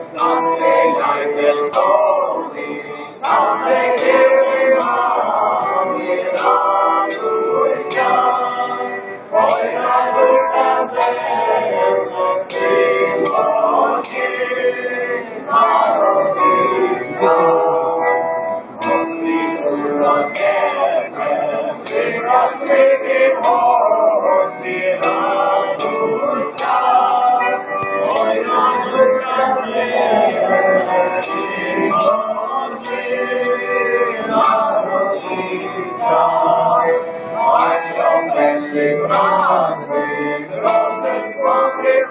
Something like this holy, something. Алло,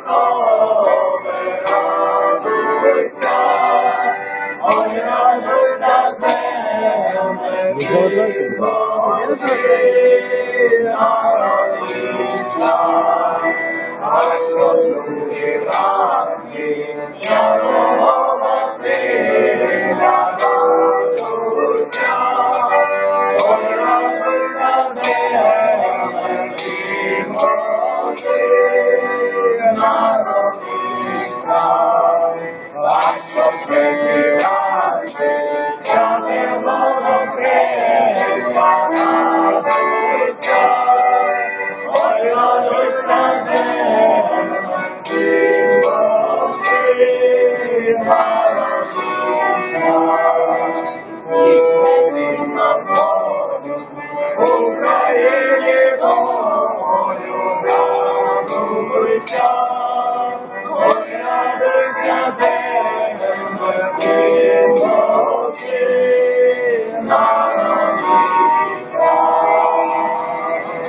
алло. Ви Shalom.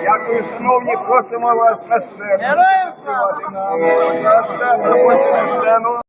Дякую, шановні, просимо вас на сцену. Героям слава! Проходьте на сцену.